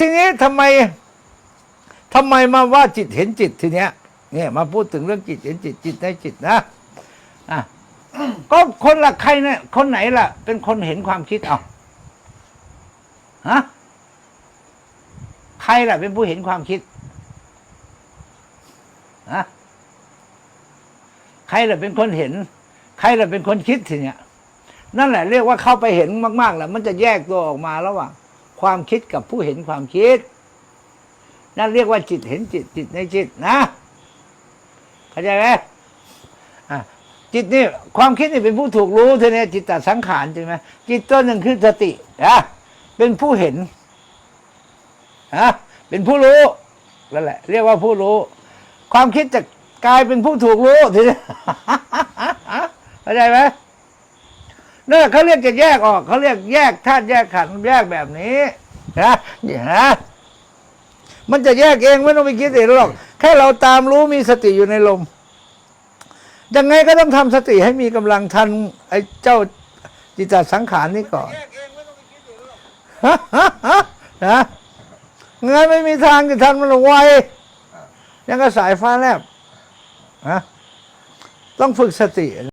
ทีนี้ทำไมทำไมมาว่าจิตเห็นจิตทีเนี้ย เนี่ยมาพูดถึงเรื่องจิตเห็นจิตจิตในจิตนะอะก็คนละใครเนี่ยคนไหนล่ะ เป็นคนเห็นความคิดเอาฮะใครล่ะ เป็นผู้เห็นความคิดฮะใครล่ะเป็นคนเห็น ใครล่ะเป็นคนคิดทีเนี้ยนั่นแหละเรียกว่าเข้าไปเห็นมากๆแล้วมันจะแยกตัวออกมาระหว่าง ความคิดกับผู้เห็นความคิด นั่นเรียกว่าจิตเห็นจิตจิตในจิตนะเข้าใจไหมจิตนี่ความคิดนี่เป็นผู้ถูกรู้เทีนี้จิตตสังขารใช่ไหมจิตตัวหนึ่งคือสตินะเป็นผู้เห็นนะเป็นผู้รู้นั่นแหละ เรียกว่าผู้รู้ ความคิดจะกลายเป็นผู้ถูกรู้ทีนี้เข้าใจไหม นั่นเขาเรียกจะแยกออกเขาเรียกแยกธาตุแยกขันธ์แยกแบบนี้นะเนี่ยนะมันจะแยกเองไม่ต้องไปคิดเองหรอก แค่เราตามรู้มีสติอยู่ในลมยังไงก็ต้องทำสติให้มีกำลังทันไอ้เจ้าจิตตสังขารนี่ก่อนนะงั้นไม่มีทางจะทันมันไวยังก็สายฟ้าแลบนะต้องฝึกสติ